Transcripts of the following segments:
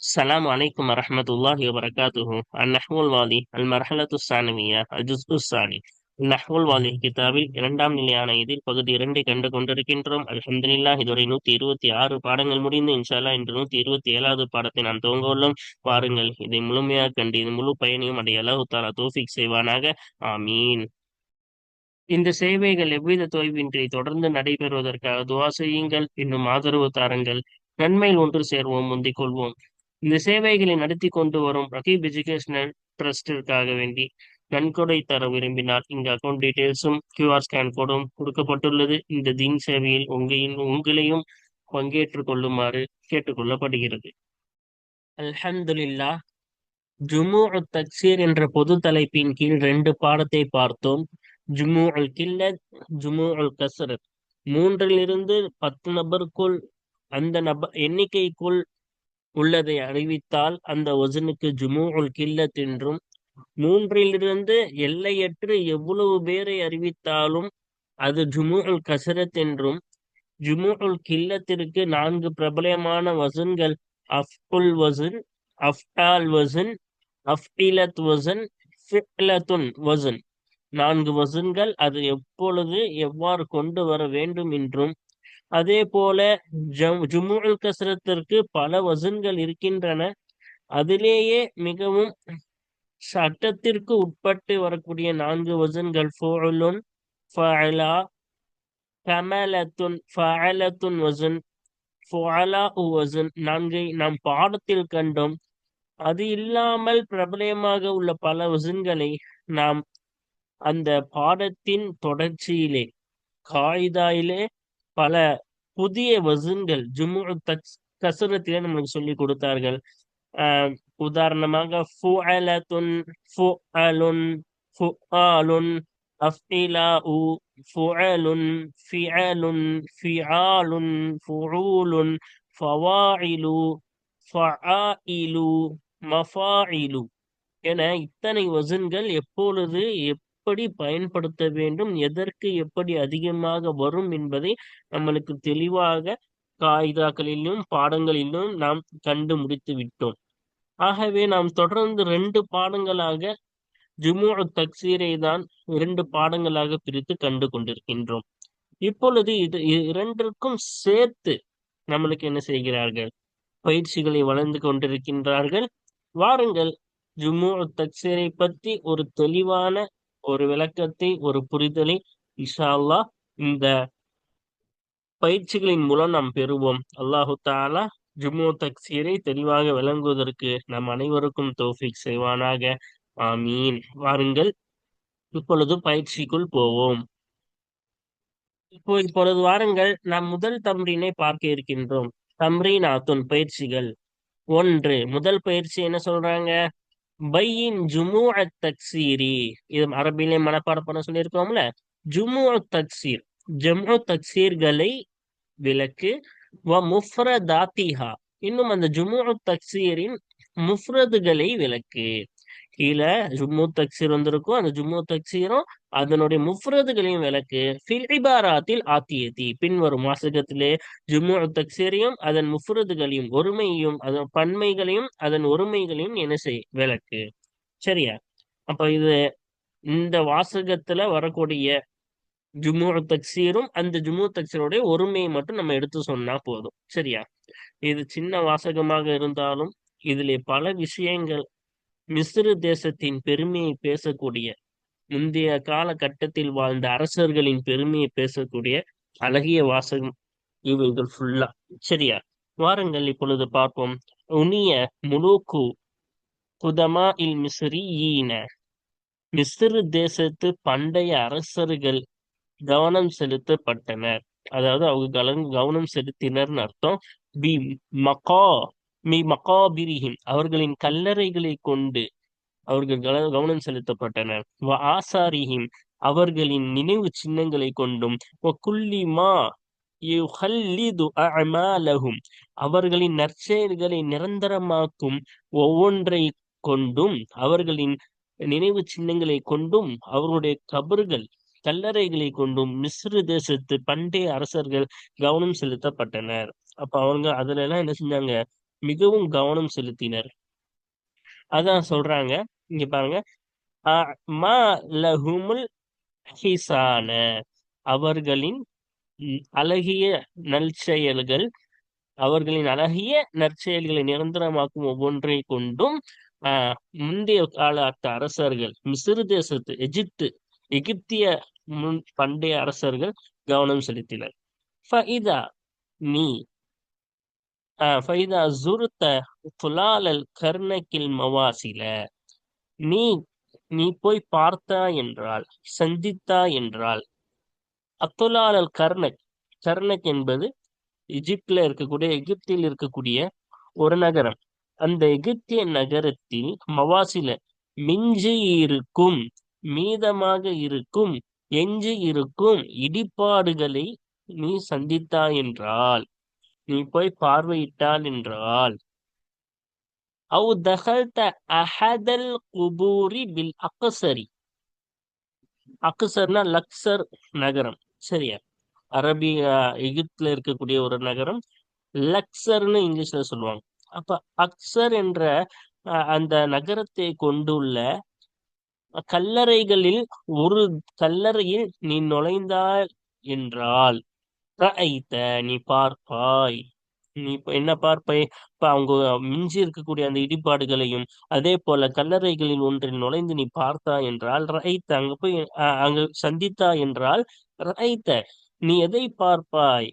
السلام عليكم ورحمة الله وبركاته النحو الواضي المرحلة الثانوية الجزء الثاني النحو الواضي கிதாபில் இரண்டாம் நிலையான இதில் பகுதி இரண்டை கண்டு கொண்டிருக்கின்றோம் அல்ஹம்துலில்லாஹ் இதுவரை நூத்தி இருபத்தி ஆறு பாடங்கள் முடிந்து இன்ஷால்லா இன்று நூத்தி இருபத்தி ஏழாவது பாடத்தை நாம் துவங்க உள்ளோம் வாருங்கள் இதை முழுமையாக கண்டு இது முழு பயனையும் அடைய அல்லாஹு தாலா தோஃபிக் செய்வானாக ஆமீன் இந்த சேவைகள் எவ்வித தொய்வின்றி தொடர்ந்து நடைபெறுவதற்காக துவா செய்யுங்கள் இன்னும் ஆதரவு தாருங்கள் நன்மையில் ஒன்று சேர்வோம் முந்திக் கொள்வோம் இந்த சேவைகளை நடத்தி கொண்டு வரும் ரகீப் எஜுகேஷனல் ட்ரஸ்டிற்காக வேண்டி நன்கொடை தர விரும்பினால் இங்கு அக்கௌண்ட் டீடைல்ஸும் கியூஆர் ஸ்கேன் கோடும் கொடுக்கப்பட்டுள்ளது. இந்த தீன் சேவையில் உங்களின் உங்களையும் பங்கேற்றுக் கொள்ளுமாறு கேட்டுக்கொள்ளப்படுகிறது. அல்ஹம்துலில்லா ஜுமு தக்சீர் என்ற பொது தலைப்பின் கீழ் ரெண்டு பாடத்தை பார்த்தோம். ஜுமு அல் கில்லத் ஜுமு அல் கசரத் மூன்றிலிருந்து பத்து நபருக்குள் அந்த நபர் எண்ணிக்கைக்குள் உள்ளதை அறிவித்தால் அந்த ஒசனுக்கு ஜுமு உல் கில்லத் என்றும் மூன்றிலிருந்து எல்லையற்று எவ்வளவு பேரை அறிவித்தாலும் அது ஜுமு உல் கசரத் என்றும் ஜுமு உல் கில்லத்திற்கு நான்கு பிரபலமான வசன்கள் அஃபுல் வசன் அஃப்டால் வசன் அஃபிலத் வசன் ஃபிலத்துன் வசன். நான்கு வசன்கள் அது எப்பொழுது எவ்வாறு கொண்டு வர வேண்டும் என்றும் அதே போல ஜுமுல் கசரத்திற்கு பல வசன்கள் இருக்கின்றன. அதிலேயே மிகவும் சட்டத்திற்கு உட்பட்டு வரக்கூடிய நான்கு வசன்கள் ஃபோலுன் ஃபஅலா கமலத்துன் ஃபஅலத்துன் வசன் ஃபுஅலா வசன் நான்கை நாம் பாடத்தில் கண்டோம். அது இல்லாமல் பிரபலமாக உள்ள பல வசன்களை நாம் அந்த பாடத்தின் தொடர்ச்சியிலே காயிதாயிலே பல புதிய வசன்கள் ஜுமு கசுரத்திலே நம்மளுக்கு சொல்லி கொடுத்தார்கள். ஆஹ் உதாரணமாக ஃபுஅலத்துன் ஃபுஅலுன் ஃபுஆலுன் அஃபிலாஉ ஃபுஅலுன் ஃபிஅலுன் ஃபிஆலுன் ஃபுஊலுன் ஃபவாயிலு ஃபஆயிலு மஃபாயிலு என இத்தனை வசன்கள் எப்பொழுது எப்படி பயன்படுத்த வேண்டும் எதற்கு எப்படி அதிகமாக வரும் என்பதை நம்மளுக்கு தெளிவாக காகிதாக்களிலும் பாடங்களிலும் நாம் கண்டு முடித்து விட்டோம். ஆகவே நாம் தொடர்ந்து ரெண்டு பாடங்களாக ஜுமு தக்சீரை தான் இரண்டு பாடங்களாக பிரித்து கண்டு கொண்டிருக்கின்றோம். இப்பொழுது இது இரண்டிற்கும் சேர்த்து நம்மளுக்கு என்ன செய்கிறார்கள்? பயிற்சிகளை வளர்ந்து கொண்டிருக்கின்றார்கள். வாருங்கள் ஜுமு தக்சீரை பற்றி ஒரு தெளிவான ஒரு விளக்கத்தை ஒரு புரிதலை இஷா அல்லாஹ் இந்த பயிற்சிகளின் மூலம் நாம் பெறுவோம். அல்லாஹு தாலா ஜும்மு தக்சீரை தெளிவாக விளங்குவதற்கு நம் அனைவருக்கும் தோஃபிக் செய்வானாக. ஆமீன். வாருங்கள் இப்பொழுது பயிற்சிக்குள் போவோம். இப்போ இப்பொழுது வாருங்கள் நாம் முதல் தம்ரீனை பார்க்க இருக்கின்றோம். தம்ரீன் ஆத்துன் பயிற்சிகள். ஒன்று முதல் பயிற்சி என்ன சொல்றாங்க? பையின் ஜுமு தக்சீரி. இது அரபிலே மனப்பாடம் பண்ண சொல்லியிருக்கோம்ல ஜுமு தக்சீர். ஜம்மு தக்சீர்களை விளக்கு வ முஃப்ரதாத்திஹா. இன்னும் அந்த ஜுமு தக்சீரின் முஃப்ரதுகளை விளக்கு. கீழே ஜும்மு தக்சீர் வந்திருக்கும். அந்த ஜும்மு தக்சீரும் அதனுடைய முஃப்ரதுகளையும் விளக்கு. ஃபில் இபாராத்தில் ஆத்தியதி. பின்வரும் வாசகத்திலே ஜும்மு தக்சீரையும் அதன் முஃப்ரதுகளையும் ஒருமையும் அதன் பன்மைகளையும் அதன் ஒருமைகளையும் என்ன செய் விளக்கு. சரியா? அப்ப இது இந்த வாசகத்துல வரக்கூடிய ஜும்மு தக்சீரும் அந்த ஜும்மு தக்சீருடைய ஒருமையை மட்டும் நம்ம எடுத்து சொன்னா போதும். சரியா? இது சின்ன வாசகமாக இருந்தாலும் இதுல பல விஷயங்கள் மிஸ்ரு தேசத்தின் பெருமையை பேசக்கூடிய முந்தைய காலகட்டத்தில் வாழ்ந்த அரசர்களின் பெருமையை பேசக்கூடிய அழகிய வாசகம் இவைகள் ஃபுல்லா சரியா? வாருங்கள் இப்பொழுது பார்ப்போம். உனிய முலூக்கு குதமா இல் மிஸ்ரீன மிஸ்ரு தேசத்து பண்டைய அரசர்கள் கவனம் செலுத்தப்பட்டனர். அதாவது அவங்க கவனம் செலுத்தினர்னு அர்த்தம். பி மக்கா மீ மகாபிரிஹிம். அவர்களின் கல்லறைகளை கொண்டு அவர்கள் கவனம் செலுத்தப்பட்டனர். வ ஆசாரிஹிம். அவர்களின் நினைவு சின்னங்களை கொண்டும் குல்லிமா அவர்களின் நற்செயல்களை நிரந்தரமாக்கும் ஒவ்வொன்றை கொண்டும் அவர்களின் நினைவு சின்னங்களை கொண்டும் அவர்களுடைய கபர்கள் கல்லறைகளை கொண்டும் மிஸ்ரு தேசத்து பண்டைய அரசர்கள் கவனம் செலுத்தப்பட்டனர். அப்ப அவங்க அதுல எல்லாம் என்ன செஞ்சாங்க? மிகவும் கவனம் செலுத்தினர். அதான் சொல்றாங்க. இங்க பாருங்க. மா லஹுமுல் ஹிசான. அவர்களின் அழகிய நற்செயல்கள் அவர்களின் அழகிய நற்செயல்களை நிரந்தரமாக்கும் ஒவ்வொன்றை கொண்டும் ஆஹ் முந்தைய காலத்து அரசர்கள் மிசிறு தேசத்து எஜிப்து எகிப்திய முன் பண்டைய அரசர்கள் கவனம் செலுத்தினர். ஃபைதா நீ ஃபைதா ஜுருத்த துலாலல் கர்ணக்கில் மவாசில நீ நீ போய் பார்த்தா என்றால் சந்தித்தா என்றால் அத்துலாலல் கர்ணக் கர்ணக் என்பது எகிப்தில் இருக்கக்கூடிய எகிப்தில் இருக்கக்கூடிய ஒரு நகரம். அந்த எகிப்திய நகரத்தில் மவாசில மிஞ்சி இருக்கும் மீதமாக இருக்கும் எஞ்சி இருக்கும் இடிபாடுகளை நீ சந்தித்தா என்றால் நீ போய் பார்வையிட்டால் என்றால் அவு தகல்த அஹதல் குபூரி பில் அக்கசரி அக்சர்னா லக்சர் நகரம். சரியா? அரபி எகிப்துல இருக்கக்கூடிய ஒரு நகரம். லக்சர்னு இங்கிலீஷ்ல சொல்லுவாங்க. அப்ப அக்சர் என்ற அந்த நகரத்தை கொண்டுள்ள கல்லறைகளில் ஒரு கல்லறையில் நீ நுழைந்தால் என்றால் நீ பார்ப்பாய். நீ என்ன பார்ப்பாய்? இப்ப அவங்க மிஞ்சி இருக்கக்கூடிய அந்த இடிபாடுகளையும் அதே போல கல்லறைகளில் ஒன்றில் நுழைந்து நீ பார்த்தா என்றால் ரைத்த அங்க போய் அங்க சந்தித்தா என்றால் ரைத்த நீ எதை பார்ப்பாய்?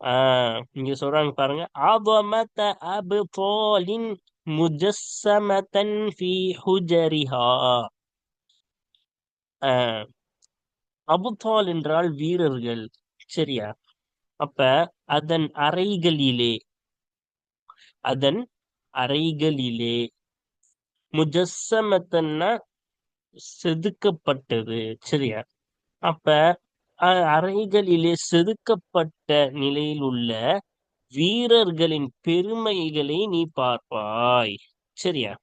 ஆஹ் இங்க சொல்றாங்க பாருங்க. ஆபமத அபுதோலின் முஜஸ்ஸமதன் ஃபி ஹுஜரிஹா. அபுதால் என்றால் வீரர்கள். சரியா? அப்ப அதன் அறைகளிலே அதன் அறைகளிலே முஜஸ்ஸமத்தன்னா செதுக்கப்பட்டது. சரியா? அப்ப அறைகளிலே செதுக்கப்பட்ட நிலையில் உள்ள வீரர்களின் பெருமைகளை நீ பார்ப்பாய். சரியா?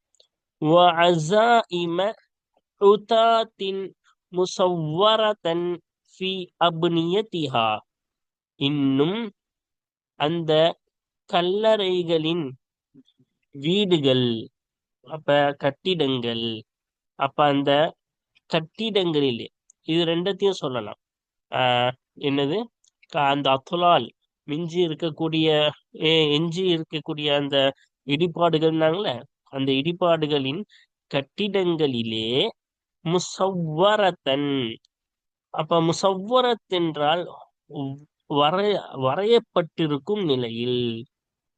முசவ்வரதன் ஃபி அப்னியதிஹா. இன்னும் அந்த கல்லறைகளின் வீடுகள் அப்ப கட்டிடங்கள் அப்ப அந்த கட்டிடங்களிலே இது ரெண்டத்தையும் சொல்லலாம். ஆஹ் என்னது? அந்த அத்துலால் மிஞ்சி இருக்கக்கூடிய எஞ்சி இருக்கக்கூடிய அந்த இடிபாடுகள்னாங்கள அந்த இடிபாடுகளின் கட்டிடங்களிலே முசவ்வரத்தன். அப்ப முசவ்வரத் என்றால் வரைய வரையப்பட்டிருக்கும் நிலையில்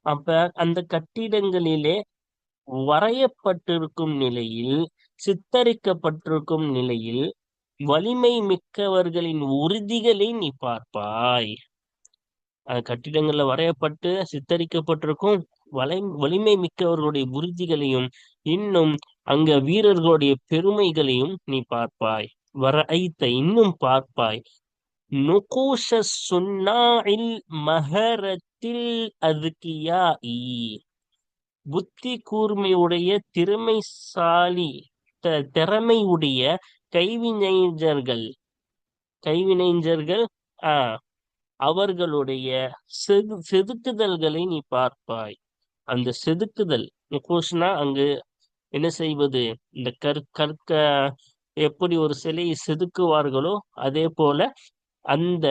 அப்ப அந்த கட்டிடங்களிலே வரையப்பட்டிருக்கும் நிலையில் சித்தரிக்கப்பட்டிருக்கும் நிலையில் வலிமை மிக்கவர்களின் உறுதிகளை நீ பார்ப்பாய். கட்டிடங்கள்ல வரையப்பட்டு சித்தரிக்கப்பட்டிருக்கும் வலை வலிமை மிக்கவர்களுடைய உறுதிகளையும் இன்னும் அங்க வீரர்களுடைய பெருமைகளையும் நீ பார்ப்பாய். வர ஐத்த இன்னும் பார்ப்பாய். நுகூஷ சுன்னாயில் மகரத்தில் அதுக்கியா புத்தி கூர்மையுடைய திறமைசாலி திறமையுடைய கைவினைஞர்கள் கைவினைஞர்கள் ஆஹ் அவர்களுடைய செது செதுக்குதல்களை நீ பார்ப்பாய். அந்த செதுக்குதல் நுகூஷ்னா அங்கு என்ன செய்வது? இந்த கற் கற்க எப்படி ஒரு சிலையை செதுக்குவார்களோ அதே போல அந்த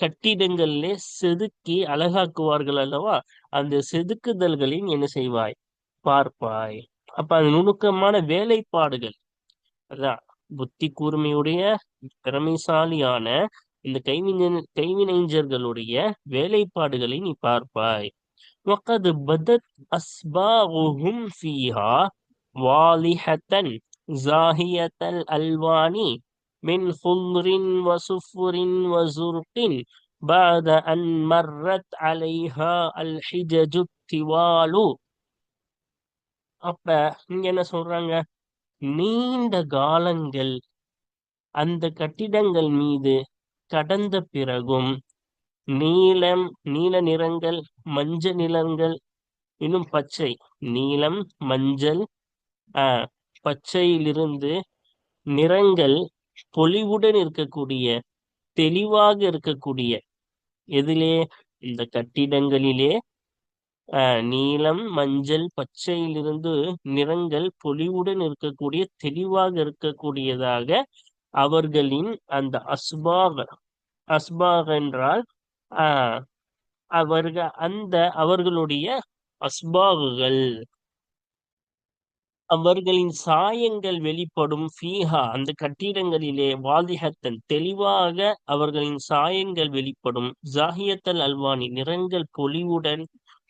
கட்டிடங்களிலே செதுக்கி அழகாக்குவார்கள் அல்லவா அந்த செதுக்குதல்களின் என்ன செய்வாய் பார்ப்பாய் அப்ப அது நுணுக்கமான வேலைப்பாடுகள் அதான் புத்தி கூர்மையுடைய திறமைசாலியான இந்த கைவினை கைவினைஞர்களுடைய வேலைப்பாடுகளை நீ பார்ப்பாய் وقد بدت أصباغهم فيها واضحة زاهية الألوان من خضر وصفر وزرق بعد أن مرت عليها الحجج الطوال அப்ப இங்க என்ன சொல்றாங்க நீண்ட காலங்கள் அந்த கட்டிடங்கள் மீது கடந்த பிறகும் நீலம் நீல நிறங்கள் மஞ்சள் நிறங்கள் இன்னும் பச்சை நீலம் மஞ்சள் ஆஹ் பச்சையிலிருந்து நிறங்கள் பொலிவுடன் இருக்கக்கூடிய தெளிவாக இருக்கக்கூடிய எதிலே இந்த கட்டிடங்களிலே அஹ் நீலம் மஞ்சள் பச்சையிலிருந்து நிறங்கள் பொலிவுடன் இருக்கக்கூடிய தெளிவாக இருக்கக்கூடியதாக அவர்களின் அந்த அஸ்பாக அஸ்பாக் என்றால் ஆஹ் அவர்கள் அந்த அவர்களுடைய அஸ்பாகுகள் அவர்களின் சாயங்கள் வெளிப்படும் ஃபீஹா அந்த கட்டிடங்களிலே வாதிஹத்தன் தெளிவாக அவர்களின் சாயங்கள் வெளிப்படும். ஜாகியத்தல் அல்வானி நிறங்கள் பொலிவுடன்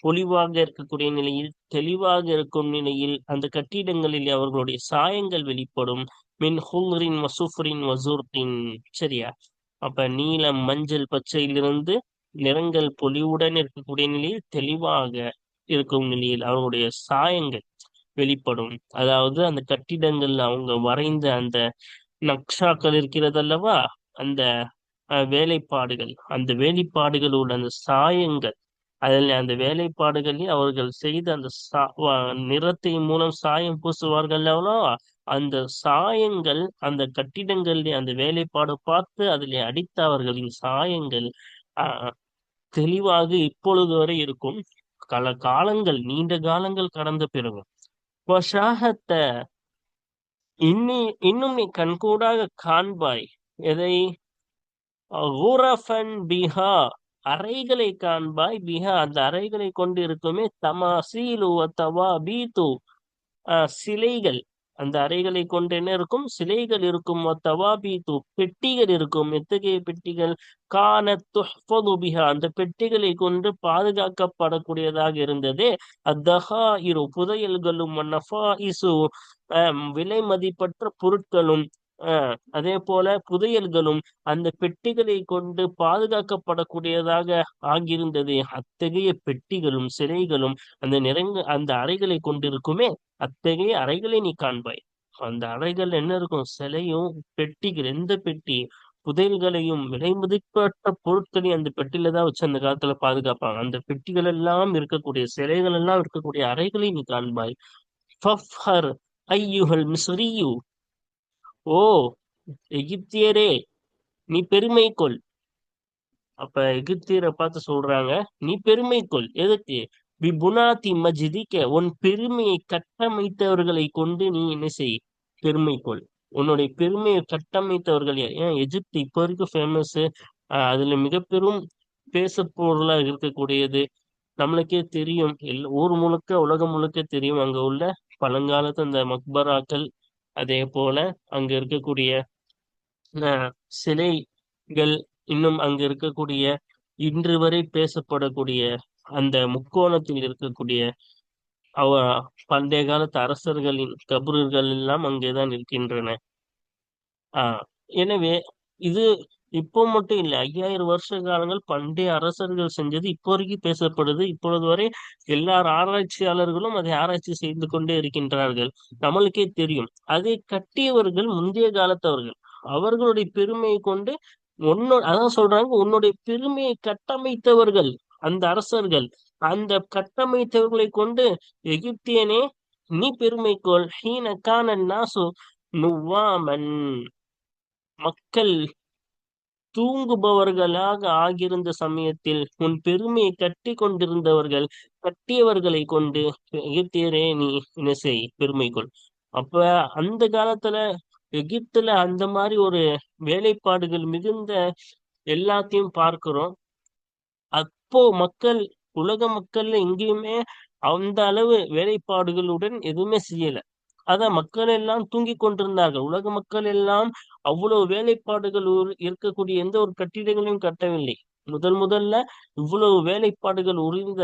பொலிவாக இருக்கக்கூடிய நிலையில் தெளிவாக இருக்கும் நிலையில் அந்த கட்டிடங்களிலே அவர்களுடைய சாயங்கள் வெளிப்படும். மின் ஹுல்ரின் வசூஃபரின் வசூர்டின் சரியா? அப்ப நீலம் மஞ்சள் பச்சையிலிருந்து நிறங்கள் பொலிவுடன் இருக்கக்கூடிய நிலையில் தெளிவாக இருக்கும் நிலையில் அவர்களுடைய சாயங்கள் வெளிப்படும். அதாவது அந்த கட்டிடங்கள்ல அவங்க வரைந்த அந்த நக்ஷாக்கள் இருக்கிறது அல்லவா அந்த அஹ், வேலைப்பாடுகள். அந்த வேலைப்பாடுகளோட அந்த சாயங்கள். அதில் அந்த வேலைப்பாடுகளில் அவர்கள் செய்த அந்த சா வ- மூலம் சாயம் பூசுவார்கள் அல்லவா அந்த சாயங்கள் அந்த கட்டிடங்களில் அந்த வேலைப்பாடு பார்த்து அதில் அடித்த அவர்களின் சாயங்கள் தெளிவாக இப்பொழுது வரை இருக்கும். கல காலங்கள் நீண்ட காலங்கள் கடந்த பிறகு வசாகத்தை இன்னி இன்னும் நீ கண்கூடாக காண்பாய். எதை? ஊரஃபன் பிஹா அறைகளை காண்பாய். பிஹா அந்த அறைகளை கொண்டு இருக்குமே தமாசீலு தவா பீத்து சிலைகள். அந்த அறைகளை கொண்டு என்ன இருக்கும்? சிலைகள் இருக்கும். தவாபீத்து பெட்டிகள் இருக்கும். எத்தகைய பெட்டிகள்? கான துஹ்ஃபது அந்த பெட்டிகளை கொண்டு பாதுகாக்கப்படக்கூடியதாக இருந்தது. அத்தஹா இரு புதையல்களும் இசு விலை மதிப்பற்ற பொருட்களும் அதே போல புதையல்களும் அந்த பெட்டிகளை கொண்டு பாதுகாக்கப்படக்கூடியதாக ஆகியிருந்தது. அத்தகைய பெட்டிகளும் சிலைகளும் அந்த நிறங்க அந்த அறைகளை கொண்டிருக்குமே. அத்தகைய அறைகளை நீ காண்பாய். அந்த அறைகள் என்ன இருக்கும்? சிலையும் பெட்டிகள் எந்த பெட்டி? புதையல்களையும் விலை மதிப்பற்ற பொருட்களையும் அந்த பெட்டியில தான் வச்சு அந்த காலத்துல பாதுகாப்பாங்க. அந்த பெட்டிகள் எல்லாம் இருக்கக்கூடிய சிலைகள் எல்லாம் இருக்கக்கூடிய அறைகளை நீ காண்பாய். ஃபஃப்ஹர் ஐயுஹல் மிஸ்ரியூ. ஓ எகிப்தியரே நீ பெருமை கொள் அப்ப எகிப்தியரை பார்த்து சொல்றாங்க நீ பெருமை கொள் எதுக்கு பிபுனாதி மஜிதிக்க உன் பெருமையை கட்டமைத்தவர்களை கொண்டு நீ என்ன செய்? பெருமை கொள் உன்னுடைய பெருமையை கட்டமைத்தவர்கள் ஏன் எகிப்து இப்போ வரைக்கும் ஃபேமஸ் அதுல மிக பெரும் பேச பொருளா இருக்கக்கூடியது. நம்மளுக்கே தெரியும். எல் ஊர் முழுக்க உலகம் முழுக்க தெரியும். அங்க உள்ள பழங்காலத்து அந்த மக்பராக்கள் அதே போல அங்க இருக்கக்கூடிய அஹ், சிலைகள் இன்னும் அங்க இருக்கக்கூடிய இன்று வரை பேசப்படக்கூடிய அந்த முக்கோணத்தில் இருக்கக்கூடிய அவ பண்டைய காலத்து அரசர்களின் கபறுகள் எல்லாம் அங்கேதான் இருக்கின்றன. ஆஹ் எனவே இது இப்போ மட்டும் இல்லை ஐயாயிரம் வருஷ காலங்கள் பண்டைய அரசர்கள் செஞ்சது இப்போ வரைக்கும் பேசப்படுது. இப்பொழுது வரை எல்லா ஆராய்ச்சியாளர்களும் அதை ஆராய்ச்சி செய்து கொண்டே இருக்கின்றார்கள். நம்மளுக்கே தெரியும். அதை கட்டியவர்கள் முந்தைய காலத்தவர்கள். அவர்களுடைய பெருமையை கொண்டு உன்னோட அதான் சொல்றாங்க உன்னுடைய பெருமையை கட்டமைத்தவர்கள் அந்த அரசர்கள். அந்த கட்டமைத்தவர்களை கொண்டு எகிப்தியனே நீ பெருமை கொள். ஹீன காணன் நாசு நுவாமன். மக்கள் தூங்குபவர்களாக ஆகியிருந்த சமயத்தில் உன் பெருமையை கட்டி கொண்டிருந்தவர்கள் கட்டியவர்களை கொண்டு எகிப்தியரே நீ என்ன செய்? பெருமை கொள். அப்ப அந்த காலத்துல எகிப்துல அந்த மாதிரி ஒரு வேலைப்பாடுகள் மிகுந்த எல்லாத்தையும் பார்க்கிறோம். அப்போ மக்கள் உலக மக்கள்ல எங்கேயுமே அந்த அளவு வேலைப்பாடுகளுடன் எதுவுமே செய்யல. அதான் மக்கள் எல்லாம் தூங்கி கொண்டிருந்தார்கள். உலக மக்கள் எல்லாம் அவ்வளவு வேலைப்பாடுகள் உரு- இருக்கக்கூடிய எந்த ஒரு கட்டிடங்களையும் கட்டவில்லை. முதல் முதல்ல இவ்வளவு வேலைப்பாடுகள் உறிந்த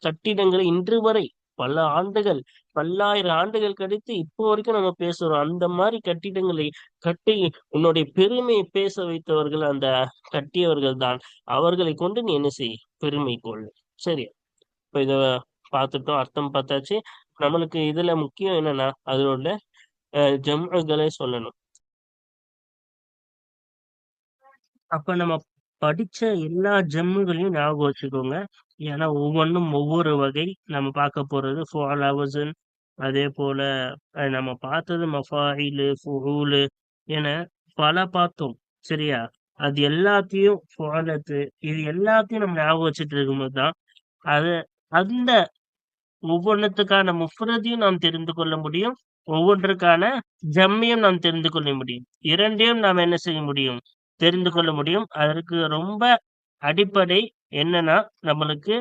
கட்டிடங்களை இன்று வரை பல ஆண்டுகள் பல்லாயிரம் ஆண்டுகள் கழித்து இப்போ வரைக்கும் நம்ம பேசுறோம். அந்த மாதிரி கட்டிடங்களை கட்டி உன்னுடைய பெருமையை பேச வைத்தவர்கள் அந்த கட்டியவர்கள் தான். அவர்களை கொண்டு நீ என்ன செய்? பெருமை கொள்ளு சரி. இப்ப இத பார்த்துட்டோம். அர்த்தம் பார்த்தாச்சு. நம்மளுக்கு இதுல முக்கியம் என்னன்னா அதோட அஹ், சொல்லணும். அப்ப நம்ம படிச்ச எல்லா ஜெம்முகளையும் ஞாபகம் வச்சுக்கோங்க. ஏன்னா ஒவ்வொன்றும் ஒவ்வொரு வகை நம்ம பார்க்க போறது. ஃபுஆல் அவசன் அதே போல அஹ், நம்ம பார்த்தது மஃபாயிலு ஃபுஹூலு என பல பார்த்தோம். சரியா? அது எல்லாத்தையும் ஃபாலத்து இது எல்லாத்தையும் நம்ம ஞாபகம் வச்சுட்டு இருக்கும்போது தான் அது அந்த ஒவ்வொன்றுத்துக்கான முஃப்ரதையும் நாம் தெரிந்து கொள்ள முடியும். ஒவ்வொன்றுக்கான ஜம்மையும் நாம் தெரிந்து கொள்ள முடியும். இரண்டையும் நாம் என்ன செய்ய முடியும்? தெரிந்து கொள்ள முடியும். அதற்கு ரொம்ப அடிப்படை என்னன்னா நம்மளுக்கு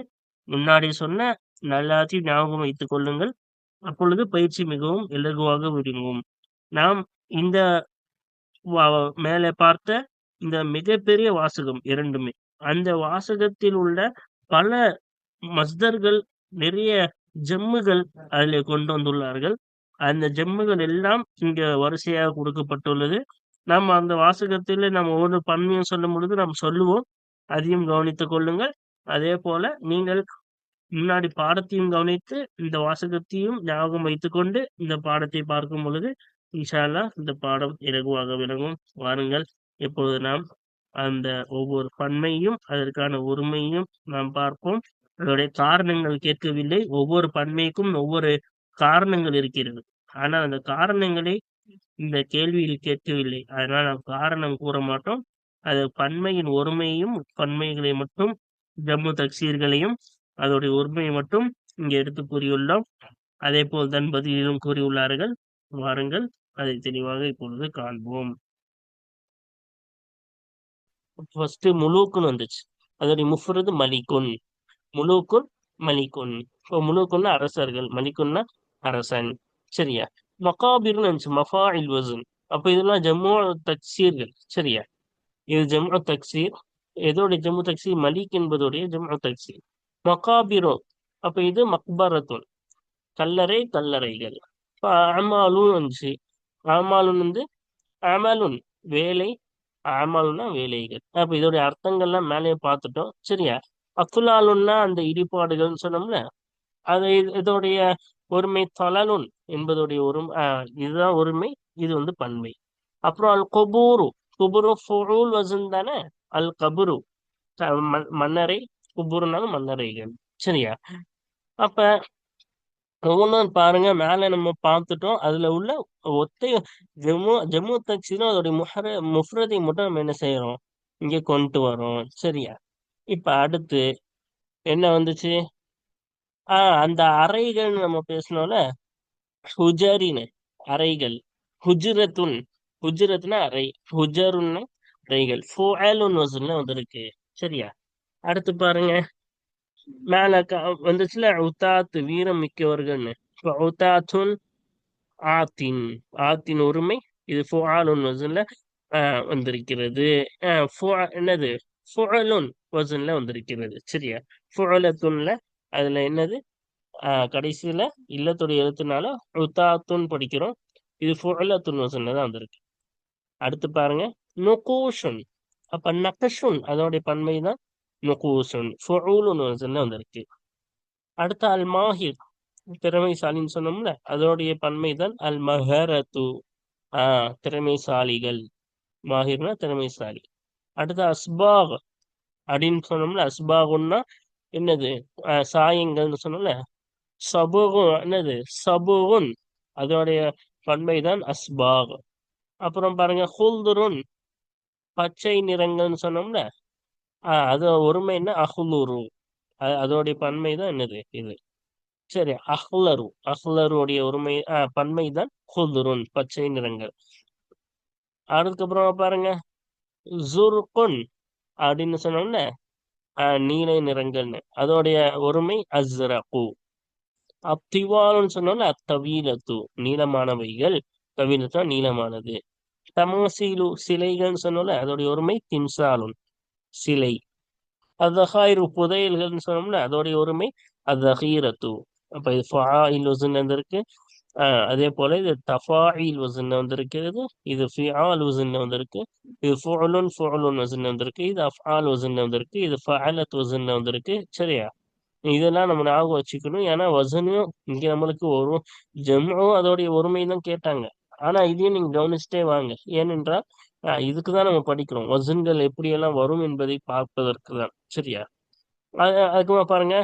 முன்னாடி சொன்ன நல்லாத்தையும் ஞாபகம் வைத்துக் கொள்ளுங்கள். அப்பொழுது பயிற்சி மிகவும் இலகுவாக விரும்பும் நாம் இந்த மேலே பார்த்த இந்த மிகப்பெரிய வாசகம் இரண்டுமே. அந்த வாசகத்தில் உள்ள பல மஸ்தர்கள் நிறைய ஜம்முகள் அதில் கொண்டு வந்துள்ளார்கள். அந்த ஜம்முகள் எல்லாம் இங்க வரிசையாக கொடுக்கப்பட்டுள்ளது. நம்ம அந்த வாசகத்தில் நம்ம ஒவ்வொரு பன்மையும் சொல்லும் பொழுது நாம் சொல்லுவோம். அதையும் கவனித்துக் கொள்ளுங்கள். அதே போல நீங்கள் முன்னாடி பாடத்தையும் கவனித்து இந்த வாசகத்தையும் ஞாபகம் வைத்துக்கொண்டு இந்த பாடத்தை பார்க்கும் பொழுது இன்ஷால்லா இந்த பாடம் இலகுவாக விளங்கும். வாருங்கள். இப்பொழுது நாம் அந்த ஒவ்வொரு பன்மையும் அதற்கான உரிமையும் நாம் பார்ப்போம். அதோடைய காரணங்கள் கேட்கவில்லை. ஒவ்வொரு பன்மைக்கும் ஒவ்வொரு காரணங்கள் இருக்கிறது. ஆனால் அந்த காரணங்களை இந்த கேள்வியில் கேட்கவில்லை. அதனால் காரணம் கூற மாட்டோம். அது பன்மையின் ஒருமையும் பன்மைகளை மட்டும் ஜம்மு தக்சீர்களையும் அதோடைய ஒருமையை மட்டும் இங்கே எடுத்து கூறியுள்ளோம். அதே போல் தன் பதிலிலும் கூறியுள்ளார்கள். வாருங்கள் அதை தெளிவாக இப்பொழுது காண்போம். ஃபர்ஸ்ட் முழுக்குன்னு வந்துச்சு. அதோடைய முஃபரது மலிக்குன். முழுக்குன் மலிக்குன். இப்போ முழுக்குன்னா அரசர்கள். மலிக்குன்னா அரசன். சரியா? மகாபிர்னு இருந்துச்சு மஃபா இல் வசன் அப்போ இதெல்லாம் ஜம்மு தக்சீர்கள் சரியா? இது ஜம்மு தக்சீர் எதோடைய ஜம்மு தக்சீர் மலிக் என்பதோடைய ஜம்மு தக்சீர் மகாபிரோ அப்ப இது மக்பரத்துல் கல்லறை கல்லறைகள். இப்போ அமாலும் வந்துச்சு. அமாலுன் வந்து அமலுன் வேலை. அமலுன்னா வேலைகள். அப்போ இதோடைய அர்த்தங்கள்லாம் மேலே பார்த்துட்டோம் சரியா? அத்துலாலுன்னா அந்த இடிபாடுகள்னு சொன்னோம்ல அது இதோடைய ஒருமை தலலுன் என்பதுடைய ஒரு இதுதான் ஒருமை இது வந்து பன்மை. அப்புறம் அல் கொபூரு குபுரு ஃபுல் வசன் தானே அல் கபுரு. மன்னரை குபுருனாலும் மன்னரைகள். சரியா? அப்ப ஒவ்வொன்றும் பாருங்க மேல நம்ம பார்த்துட்டோம் அதுல உள்ள ஒத்தை ஜம்மு ஜம்மு தக்சீரும் அதோடைய முஹர முஃப்ரதை மட்டும் நம்ம என்ன செய்யறோம் இங்க கொண்டு வரோம். சரியா? இப்ப அடுத்து என்ன வந்துச்சு? ஆஹ் அந்த அறைகள் நம்ம பேசணும்ல ஹுஜரின்னு அறைகள். ஹுஜரத்துன். ஹுஜரத்னா அறை. ஹுஜருன்னு அறைகள். ஃபுஅலுன் வசூல்ல வந்திருக்கு. சரியா? அடுத்து பாருங்க. மேல வந்துச்சுல? உத்தாத்து வீரம் மிக்கவர்கள்னு உத்தாத்துன் ஆத்தின். ஆத்தின் உரிமை இது ஃபுஆலுன் வசன்ல வந்திருக்கிறது. என்னது? ஃபுஅலுன் வசன்ல வந்திருக்கிறது. சரியா? ஃபுஅலத்துன்ல அதுல என்னது? கடைசியில இல்லத்துடைய எழுத்துனால உத்தாத்துன்னு படிக்கிறோம். இது ஃபுஅலத்துன் வசன்ல தான் வந்திருக்கு. அடுத்து பாருங்க. நொகோஷன். அப்ப நகஷுன் அதோடைய பன்மை தான் நுகூசுன் ஃபுஊலுன் வசன்ல வந்திருக்கு. அடுத்து அல் மாஹிர் திறமைசாலின்னு சொன்னோம்ல அதோடைய பன்மை தான் அல் மஹரத்து ஆஹ் திறமைசாலிகள். மாஹிர்னா திறமைசாலி. அடுத்து அஸ்பாக் அப்படின்னு சொன்னோம்ல அஸ்பாகுன்னா என்னது? சாயங்கள்னு சொன்னோம்ல. சபுகும் என்னது? சபுகுன் அதோடைய பன்மை தான் அஸ்பாக் அப்புறம் பாருங்க ஹுல்துருன். பச்சை நிறங்கள்னு சொன்னோம்ல. ஆஹ் அது ஒருமை என்ன? அஹ்லுரு. அதோடைய பன்மை தான் என்னது? இது. சரி அஹ்லரு. அஹ்லருடைய ஒருமை ஆஹ் பன்மை தான் ஹுதுருன் பச்சை நிறங்கள். அதுக்கப்புறம் பாருங்க ஜுர்குன் அப்படின்னு சொன்னோம்ல. நீலை நிறங்கள்னு அதோடைய ஒருமை அஸ்ரகு அத்திவாலுன்னு சொன்னோம்ல அத்தவீலத்து நீளமானவைகள். தவீலத்தா நீளமானது. தமாசீலு சிலைகள்னு சொன்னோம்ல அதோடைய ஒருமை திம்சாலுன் சிலை. அதஹாயிரு புதையல்கள்னு சொன்னோம்னா அதோடைய ஒருமை அதஹீரத்து அப்ப இது இருக்கு அதே போல இது தஃபாயில் வசன் வந்திருக்கிறது இது ஃபிஆல் வசன் வந்திருக்கு இது ஃபுலுன் ஃபுலுன் வசன் வந்திருக்கு இது அஃபால் வசன் வந்திருக்கு இது ஃபஅலத் வசன் வந்திருக்கு சரியா? இதெல்லாம் நம்ம ஞாபகம் வச்சுக்கணும். ஏன்னா வசனும் இங்க நம்மளுக்கு ஒரு ஜம்மும் அதோடைய ஒருமை தான் கேட்டாங்க. ஆனா இதையும் நீங்க கவனிச்சுட்டே வாங்க. ஏனென்றால் இதுக்குதான் நம்ம படிக்கிறோம். வசன்கள் எப்படியெல்லாம் வரும் என்பதை பார்ப்பதற்கு தான் சரியா? அதுக்குமா பாருங்க.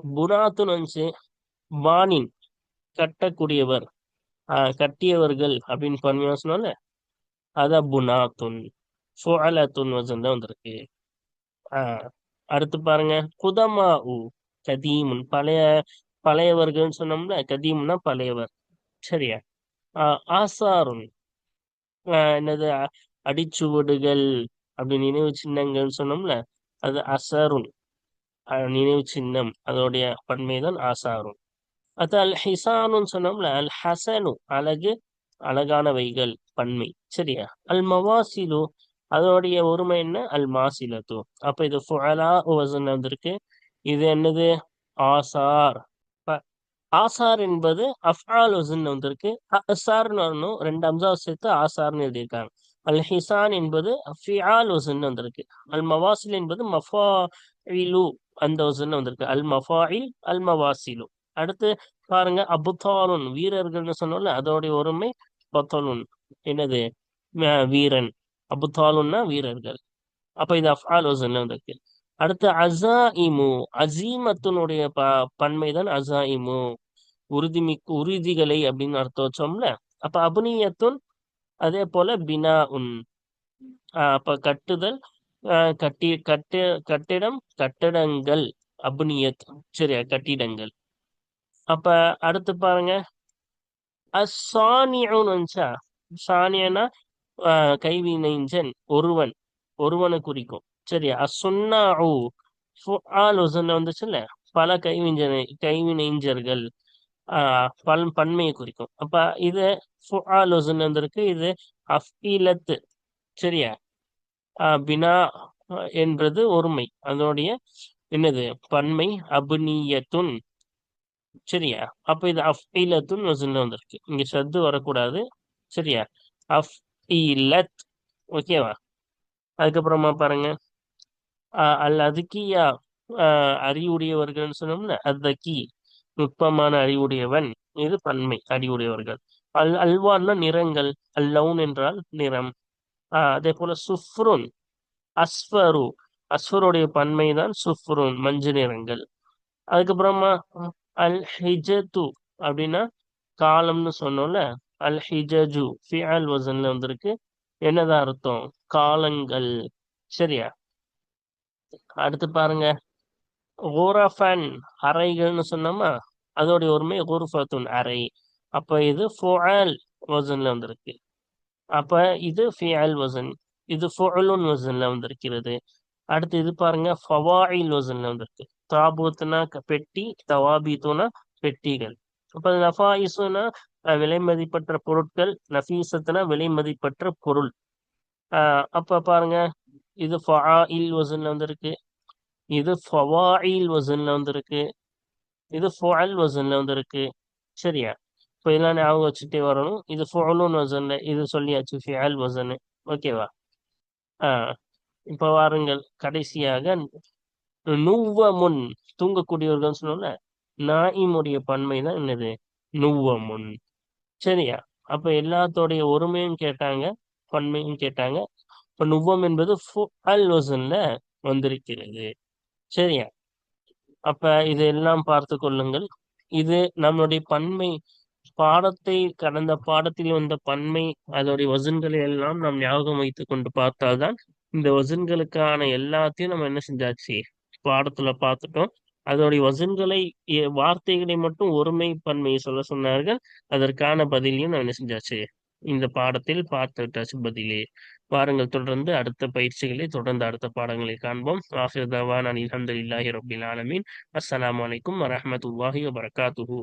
புனாத்துன்னு வந்துச்சு. பானின் கட்டக்கூடியவர். ஆஹ் கட்டியவர்கள் அப்படின்னு பண்ணி சொன்னால அதான் புனாத்துன் ஃபுஅலத்துன் வசன் தான் வந்திருக்கு. ஆஹ் அடுத்து பாருங்க குதமா உ கதீமுன் பழைய பழையவர்கள்னு சொன்னோம்ல கதீம்னா பழையவர். சரியா? ஆஹ் ஆசாருன். என்னது? அடிச்சுவடுகள் அப்படி நினைவு சின்னங்கள்னு சொன்னோம்ல அது அசருன். அஹ் நினைவு சின்னம் அதோடைய பன்மைதான் ஆசாருன். அது அல் ஹிசானுன்னு சொன்னோம்ல அல் ஹசனு அழகு அழகானவைகள் பன்மை சரியா? அல் மவாசிலு அதோடைய ஒருமை என்ன? அல் மாசிலத்து. அப்ப இது ஃபுலா வசன் வந்திருக்கு. இது என்னது? ஆசார். ஆசார் என்பது அஃபால் வசன் வந்திருக்கு. அசார்னு வரணும். ரெண்டு அம்சா சேர்த்து ஆசார்னு எழுதியிருக்காங்க. அல் ஹிசான் என்பது ஃபிஆல் வசன் வந்திருக்கு. அல் மவாசில் என்பது மஃபாயிலு அந்த வசன் வந்திருக்கு. அல் மஃபாயில் அல் மவாசிலு. அடுத்து பாருங்க அபுத்தாலுன் வீரர்கள்னு சொன்னோம்ல அதோடைய ஒருமை பத்தலுன் என்னது? வீரன். அபுத்தாலுன்னா வீரர்கள். அப்ப இது அஃஆல் வசன்ல வந்திருக்கு? அடுத்து இமு அசீமத்துனுடைய ப பன்மை தான் இமு உறுதிமிக்கு உறுதிகளை அப்படின்னு அர்த்தம் வச்சோம்ல அப்ப அபுனியத்துன் அதே போல பினா உன் அப்ப கட்டுதல் கட்டி கட்டு கட்டிடம் கட்டடங்கள். அபுனியத். சரியா கட்டிடங்கள். அப்ப அடுத்து பாருங்க. அசானியுன்னு வந்துச்சா? சானியனா ஆஹ் கைவினைஞ்சன் ஒருவன். ஒருவனை குறிக்கும். சரியா? அசுன்னா ஃபுஆல் வசன்ல வந்துச்சுல்ல? பல கைவிஞ்சனை கைவினைஞர்கள் ஆஹ் பல் பன்மையை குறிக்கும். அப்ப இது ஃபுஆல் வந்திருக்கு. இது அஃபீலத்து. சரியா? ஆஹ் பினா என்றது என்பது ஒருமை. அதனுடைய என்னது? பன்மை அபுனியத்துன். சரியா? அப்ப இது அஃபீலத்துன் வசன்ல வந்திருக்கு. இங்க சத்து வரக்கூடாது. சரியா? அஃபீலத் ஓகேவா? அதுக்கப்புறமா பாருங்க. அல் அதுக்கியா. ஆஹ் அறிவுடையவர்கள்னு சொன்னோம்னா அத்தக்கி நுட்பமான அறிவுடையவன். இது பன்மை அறிவுடையவர்கள். அல் அல்வான்னா நிறங்கள். அல்லவுன் என்றால் நிறம். ஆஹ் அதே போல சுஃப்ருன். அஸ்வரு அஸ்வருடைய பன்மை தான் சுஃப்ருன் மஞ்சள் நிறங்கள். அதுக்கப்புறமா அல் ஹிஜத்து அப்படின்னா காலம்னு சொன்னோம்ல அல் ஹிஜஜு ஃபியால் வசன்ல வந்திருக்கு. என்னதான் அர்த்தம்? காலங்கள். சரியா? அடுத்து பாருங்க. ஓரஃபன் அறைகள்னு சொன்னோமா? அதோடைய ஒருமை குர்ஃபத்துன் அறை. அப்ப இது ஃபுஆல் வசன்ல வந்திருக்கு. அப்ப இது ஃபியால் வசன். இது ஃபுஅலுன் வசன்ல வந்திருக்கிறது. அடுத்து இது பாருங்க ஃபவாயில் வசன்ல வந்திருக்கு. தாபூத்துனா பெட்டி தவாபீத்துனா பெட்டிகள் அப்ப நஃபாயிசுனா விலை மதிப்பற்ற பொருட்கள் நஃபீசத்துனா விலை மதிப்பற்ற பொருள் ஆஹ் அப்ப பாருங்க இது ஃபஆயில் வசன்ல வந்திருக்கு இது ஃபவாயில் வசன்ல வந்திருக்கு இது ஃபுஅல் வசன்ல வந்திருக்கு சரியா இப்போ இதெல்லாம் ஞாபகம் வச்சுட்டே வரணும் இது ஃபுஅலுன் வசன்ல இது சொல்லியாச்சு ஃபியல் வசனு ஓகேவா ஆஹ் இப்போ வாருங்கள் கடைசியாக நுவ்வமுன் தூங்கக்கூடியவர்கள் சொன்னோம்ல நாயிமுடைய பன்மை தான் என்னது? நுவ்வமுன் சரியா? அப்ப எல்லாத்தோடைய ஒருமையும் கேட்டாங்க பன்மையும் கேட்டாங்க. இப்ப நுவ்வம் என்பது அல் வசன்ல வந்திருக்கிறது. சரியா? அப்ப இது எல்லாம் பார்த்து கொள்ளுங்கள். இது நம்மளுடைய பன்மை பாடத்தை கடந்த பாடத்தில் வந்த பன்மை அதோடைய வசன்களை எல்லாம் நாம் ஞாபகம் வைத்துக் கொண்டு பார்த்தால்தான் இந்த வசன்களுக்கான எல்லாத்தையும் நம்ம என்ன செஞ்சாச்சு? பாடத்துல பார்த்துட்டோம் அதோடைய வசன்களை வார்த்தைகளை மட்டும் ஒருமை பன்மை சொல்ல சொன்னார்கள். அதற்கான பதிலையும் நான் என்ன செஞ்சாச்சு? இந்த பாடத்தில் பார்த்து விட்டாச்சு பதிலே. வாருங்கள் தொடர்ந்து அடுத்த பயிற்சிகளை தொடர்ந்து அடுத்த பாடங்களை காண்போம். ஆஃபிர் தவான் அனில் அல்ஹம்துலில்லாஹி ரப்பில் ஆலமீன். அஸ்ஸலாமு அலைக்கும் வரஹ்மத்துல்லாஹி வபரகாத்துஹு.